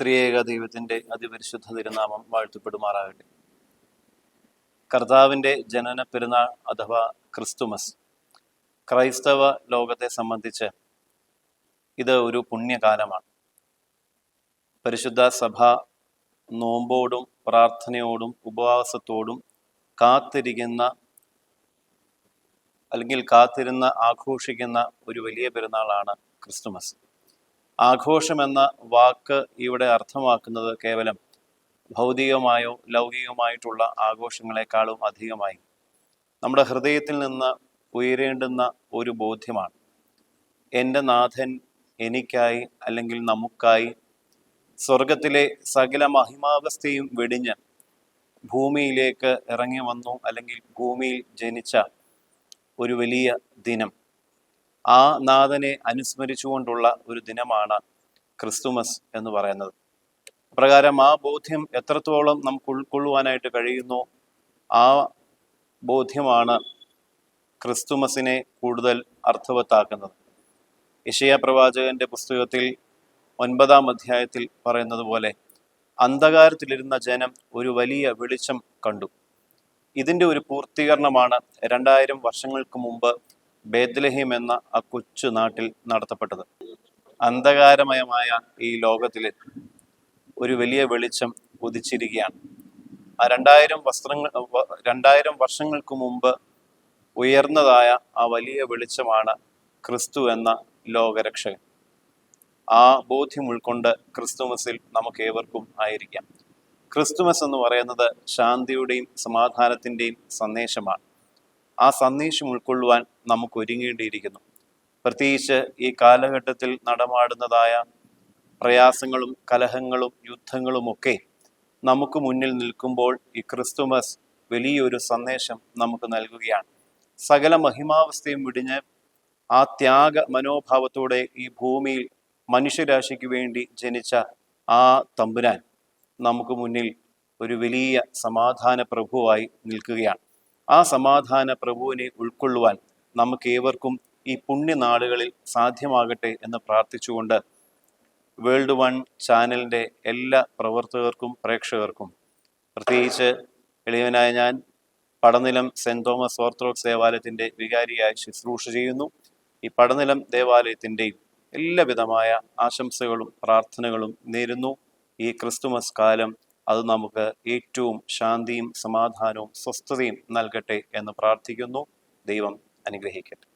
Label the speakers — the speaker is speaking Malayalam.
Speaker 1: ത്രിയേക ദൈവത്തിന്റെ അതിപരിശുദ്ധ തിരുനാമം വാഴ്ത്തപ്പെടുമാറാകട്ടെ. കർത്താവിന്റെ ജനന പെരുന്നാൾ അഥവാ ക്രിസ്തുമസ് ക്രൈസ്തവ ലോകത്തെ സംബന്ധിച്ച് ഇത് ഒരു പുണ്യകാലമാണ്. പരിശുദ്ധ സഭ നോമ്പോടും പ്രാർത്ഥനയോടും ഉപവാസത്തോടും കാത്തിരിക്കുന്ന അല്ലെങ്കിൽ കാത്തിരുന്ന് ആഘോഷിക്കുന്ന ഒരു വലിയ പെരുന്നാളാണ് ക്രിസ്തുമസ്. ആഘോഷമെന്ന വാക്ക് ഇവിടെ അർത്ഥമാക്കുന്നത് കേവലം ഭൗതികമായോ ലൗകികമായിട്ടുള്ള ആഘോഷങ്ങളെക്കാളും അധികമായി. നമ്മുടെ ഹൃദയത്തിൽ നിന്ന് ഉയരേണ്ടുന്ന ഒരു ബോധ്യമാണ്. എന്റെ നാഥൻ എനിക്കായി അല്ലെങ്കിൽ നമുക്കായി സ്വർഗത്തിലെ സകല മഹിമാവസ്ഥയും വെടിഞ്ഞ് ഭൂമിയിലേക്ക് ഇറങ്ങി വന്നു അല്ലെങ്കിൽ ഭൂമിയിൽ ജനിച്ച ഒരു വലിയ ദിനം. ആ നാഥനെ അനുസ്മരിച്ചുകൊണ്ടുള്ള ഒരു ദിനമാണ് ക്രിസ്തുമസ് എന്ന് പറയുന്നത്. പ്രകാരം ആ ബോധ്യം എത്രത്തോളം നമുക്ക് ഉൾക്കൊള്ളുവാനായിട്ട് കഴിയുന്നു ആ ബോധ്യമാണ് ക്രിസ്തുമസിനെ കൂടുതൽ അർത്ഥവത്താക്കുന്നത്. ഇഷയ പ്രവാചകന്റെ പുസ്തകത്തിൽ ഒൻപതാം അധ്യായത്തിൽ പറയുന്നത് പോലെ അന്ധകാരത്തിലിരുന്ന ജനം ഒരു വലിയ വെളിച്ചം കണ്ടു. ഇതിന്റെ ഒരു പൂർത്തീകരണമാണ് രണ്ടായിരം വർഷങ്ങൾക്ക് മുമ്പ് ബേദ്ലഹീം എന്ന ആ കൊച്ചു നാട്ടിൽ നടത്തപ്പെട്ടത്. അന്ധകാരമയമായ ഈ ലോകത്തിൽ ഒരു വലിയ വെളിച്ചം ഉദിച്ചിരിക്കുകയാണ്. ആ രണ്ടായിരം വസ്ത്രങ്ങൾ രണ്ടായിരം വർഷങ്ങൾക്ക് മുമ്പ് ഉയർന്നതായ ആ വലിയ വെളിച്ചമാണ് ക്രിസ്തു എന്ന ലോകരക്ഷകൻ. ആ ബോധ്യം ഉൾക്കൊണ്ട് ക്രിസ്തുമസിൽ നമുക്ക് ഏവർക്കും ആയിരിക്കാം. ക്രിസ്തുമസ് എന്ന് പറയുന്നത് ശാന്തിയുടെയും സമാധാനത്തിന്റെയും സന്ദേശമാണ്. ആ സന്ദേശം ഉൾക്കൊള്ളുവാൻ നമുക്ക് ഒരുങ്ങേണ്ടിയിരിക്കുന്നു. പ്രത്യേകിച്ച് ഈ കാലഘട്ടത്തിൽ നടമാടുന്നതായ പ്രയാസങ്ങളും കലഹങ്ങളും യുദ്ധങ്ങളും ഒക്കെ നമുക്ക് മുന്നിൽ നിൽക്കുമ്പോൾ ഈ ക്രിസ്തുമസ് വലിയൊരു സന്ദേശം നമുക്ക് നൽകുകയാണ്. സകല മഹിമാവസ്ഥയും വിടിഞ്ഞ് ആ ത്യാഗ മനോഭാവത്തോടെ ഈ ഭൂമിയിൽ മനുഷ്യരാശിക്ക് വേണ്ടി ജനിച്ച ആ തമ്പുരാൻ നമുക്ക് മുന്നിൽ ഒരു വലിയ സമാധാന പ്രഭുവായി നിൽക്കുകയാണ്. ആ സമാധാന പ്രഭുവിനെ ഉൾക്കൊള്ളുവാൻ നമുക്ക് ഏവർക്കും ഈ പുണ്യനാളുകളിൽ സാധ്യമാകട്ടെ എന്ന് പ്രാർത്ഥിച്ചുകൊണ്ട് വേൾഡ് വൺ ചാനലിന്റെ എല്ലാ പ്രവർത്തകർക്കും പ്രേക്ഷകർക്കും പ്രത്യേകിച്ച് എളിയവനായ ഞാൻ പടനിലം സെന്റ് തോമസ് ഓർത്തഡോക്സ് ദേവാലയത്തിന്റെ വികാരിയായി ശുശ്രൂഷ ചെയ്യുന്നു. ഈ പടനിലം ദേവാലയത്തിന്റെയും എല്ലാവിധമായ ആശംസകളും പ്രാർത്ഥനകളും നേരുന്നു. ഈ ക്രിസ്തുമസ് കാലം അത് നമുക്ക് ഏറ്റവും ശാന്തിയും സമാധാനവും സ്വസ്ഥതയും നൽകട്ടെ എന്ന് പ്രാർത്ഥിക്കുന്നു. ദൈവം അനുഗ്രഹിക്കട്ടെ.